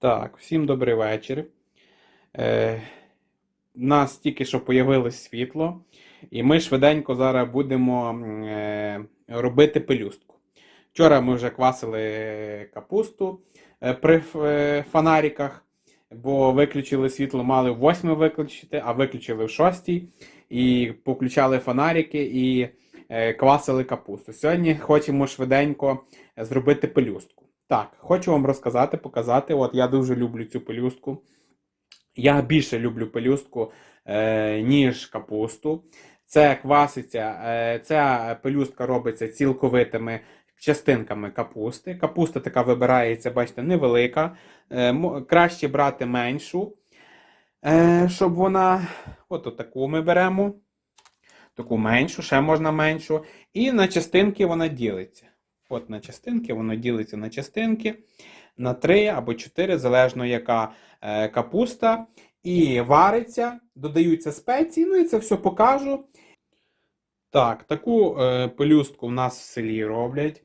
Так, всім добрий вечір. Е, нас тільки що появилось світло, і ми швиденько зараз будемо е, робити пелюстку. Вчора ми вже квасили капусту е, при е, фонариках, бо виключили світло, мали в 8 виключити, а виключили в 6. І включали фонарики і е, квасили капусту. Сьогодні хочемо швиденько зробити пелюстку. Так, хочу вам розказати, показати. От я дуже люблю цю пелюстку. Я більше люблю пелюстку, е, ніж капусту. Це кваситься, е, ця пелюстка робиться цілковитими частинками капусти. Капуста така вибирається, бачите, невелика. Е, краще брати меншу, е, щоб вона. От таку ми беремо. Таку меншу, ще можна меншу. І на частинки вона ділиться. От на частинки, воно ділиться на частинки, на 3 або 4, залежно яка е, капуста. І вариться, додаються спеції, ну і це все покажу. Так, таку е, пелюстку в нас в селі роблять.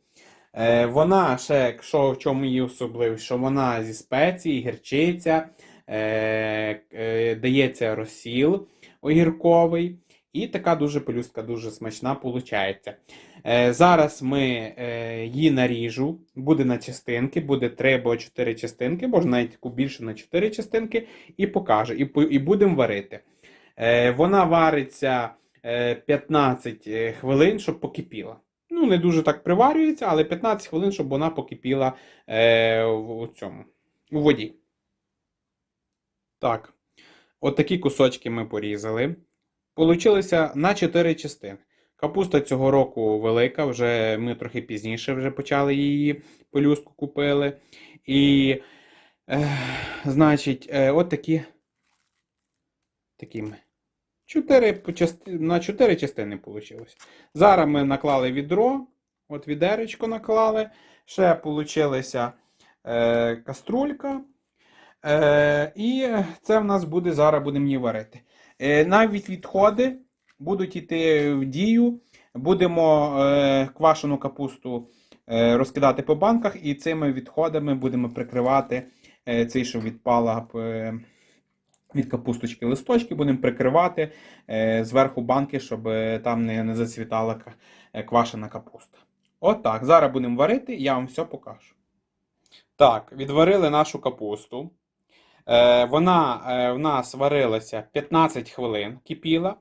Е, вона ще, якщо в чому її особливість, що вона зі спецій, гірчиця, е, е, дається розсіл огірковий. І така дуже пелюстка, дуже смачна виходить. Е, зараз ми е, її наріжу, буде на частинки, буде 3 або 4 частинки, можна навіть більше на 4 частинки, і покажу, і, і будемо варити. Е, вона вариться е, 15 хвилин, щоб покипіла. Ну, не дуже так приварюється, але 15 хвилин, щоб вона покипіла у цьому, у воді. Так, от кусочки ми порізали. Получилося на 4 частини. Капуста цього року велика, вже ми трохи пізніше вже почали її пелюстку купили. І, е, значить, е, от такі, такі ми. Чотири на 4 частини вийшло. Зараз ми наклали відро, от відеречко наклали. Ще вийшла е, каструлька. Е, і це в нас буде зараз будемо її варити. Е, навіть відходи будуть йти в дію. Будемо е, квашену капусту е, розкидати по банках, і цими відходами будемо прикривати цей, що відпала від капусточки листочки, будемо прикривати зверху банки, щоб там не, зацвітала квашена капуста. Отак. Зараз будемо варити, я вам все покажу. Так, відварили нашу капусту. Е, вона е, в нас варилася 15 хвилин, кипіла.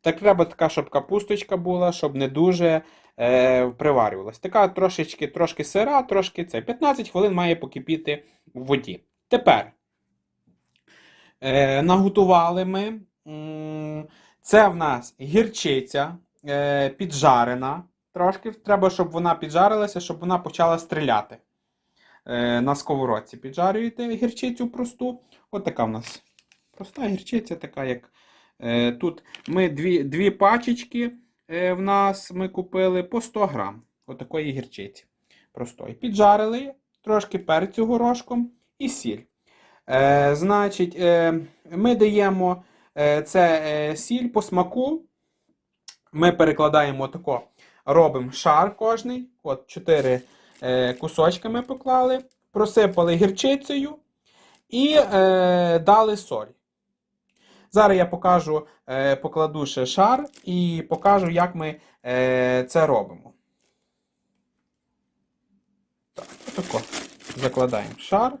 Так треба така, щоб капусточка була, щоб не дуже е, приварювалась. Така трошечки, трошки сира, трошки це. 15 хвилин має покипіти в воді. Тепер е, наготували ми. Це в нас гірчиця е, піджарена. Трошки треба, щоб вона піджарилася, щоб вона почала стріляти. Е, на сковородці піджарюєте гірчицю просту. От така в нас проста гірчиця, така як е, тут. Ми дві, дві пачечки е, в нас ми купили по 100 грам. Отакої гірчиці. Простої. Піджарили трошки перцю горошком і сіль. Е, значить, е, ми даємо е, це е, сіль по смаку. Ми перекладаємо тако, робимо шар кожний. От 4 е, кусочки ми поклали, просипали гірчицею і е, дали соль. Зараз я покажу, е, покладу ще шар і покажу, як ми це робимо. Так, отако. Закладаємо шар.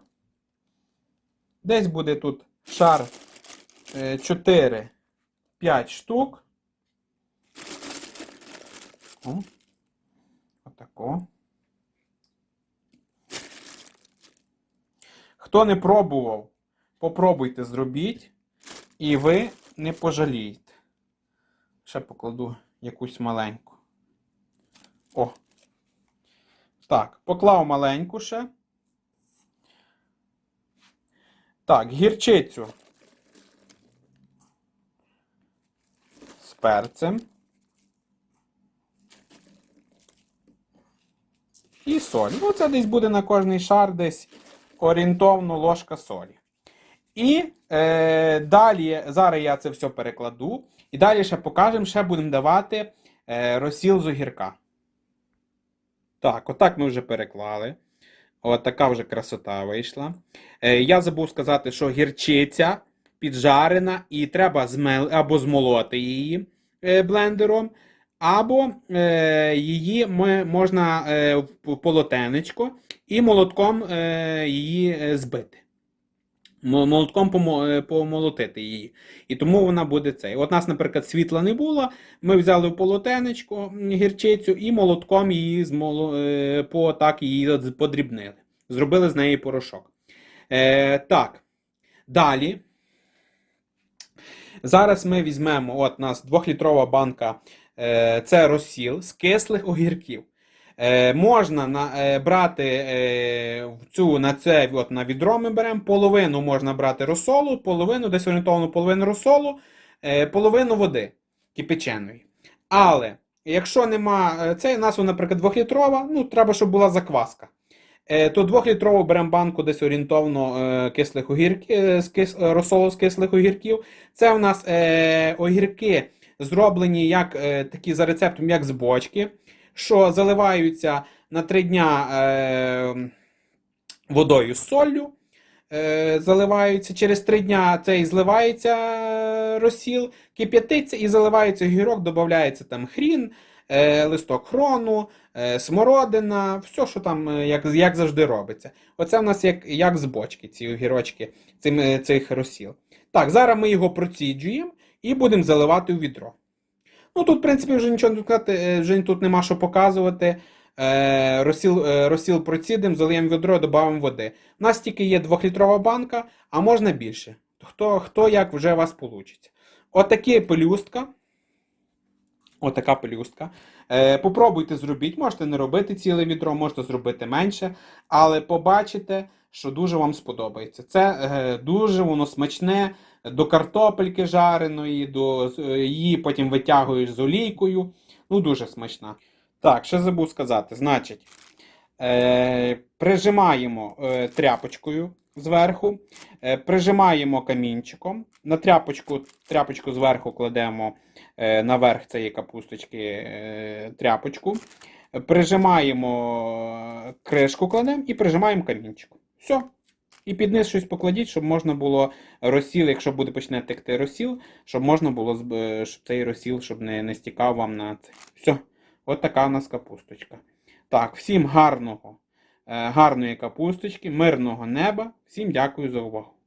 Десь буде тут шар е, 4-5 штук. Отако. Хто не пробував, попробуйте зробіть, і ви не пожалієте. Ще покладу якусь маленьку. О. Так, поклав маленьку ще. Так, гірчицю з перцем. І соль. Ну, це десь буде на кожний шар десь орієнтовно ложка солі. І е, далі, зараз я це все перекладу. І далі ще покажемо, ще будемо давати е, розсіл з огірка. Так, отак ми вже переклали. От така вже красота вийшла. Е, я забув сказати, що гірчиця піджарена, і треба змел... або змолоти її е, блендером, або е, її ми, можна е, в полотенечко і молотком е, її е, збити. Молотком е, помолотити її. І тому вона буде цей. От нас, наприклад, світла не було. Ми взяли в полотенечко гірчицю і молотком її змоло, е, по, так її подрібнили. Зробили з неї порошок. Е, так. Далі. Зараз ми візьмемо, от у нас 2-літрова банка, е, це розсіл з кислих огірків. Е, можна на, е, брати цю, на це от, на відро ми беремо, половину можна брати розсолу, половину, десь орієнтовно половину розсолу, половину води кипяченої. Але якщо нема це, у нас, наприклад, 2-літрова, ну треба, щоб була закваска. Е, то 2-літрову беремо банку десь орієнтовно е, кислих огірків, е, розсолу з кислих огірків. Це у нас огірки зроблені як, такі за рецептом, як з бочки, що заливаються на 3 дня водою з соллю. Е, заливаються через 3 дня цей зливається розсіл, кип'ятиться і заливається огірок, додається там хрін, листок хрону, е, смородина, все, що там, е, як, як завжди робиться. Оце в нас як, як з бочки, ці огірочки, цим, е, цих розсіл. Так, зараз ми його проціджуємо і будемо заливати у відро. Ну тут, в принципі, вже нічого е, вже тут нема що показувати. Е, розсіл, е, розсіл процідимо, залиємо відро, додаємо води. У нас тільки є 2-літрова банка, а можна більше. Хто, хто як вже у вас вийде. Отакі пелюстка. Отака пелюстка. Е, попробуйте зробіть, можете не робити ціле відро, можете зробити менше, але побачите, що дуже вам сподобається. Це е, дуже воно смачне до картопельки жареної, до е, її потім витягуєш з олійкою. Ну, дуже смачна. Так, ще забув сказати. Значить, е, прижимаємо е, тряпочкою зверху, е, прижимаємо камінчиком. На тряпочку, тряпочку зверху кладемо е, наверх цієї капусточки е, тряпочку. Прижимаємо кришку кладемо і прижимаємо камінчиком. Все. І під низ щось покладіть, щоб можна було розсіл, якщо буде почне текти розсіл, щоб можна було щоб цей розсіл щоб не, не стікав вам на це. Все. От така у нас капусточка. Так, всім гарного, гарної капусточки, мирного неба. Всім дякую за увагу.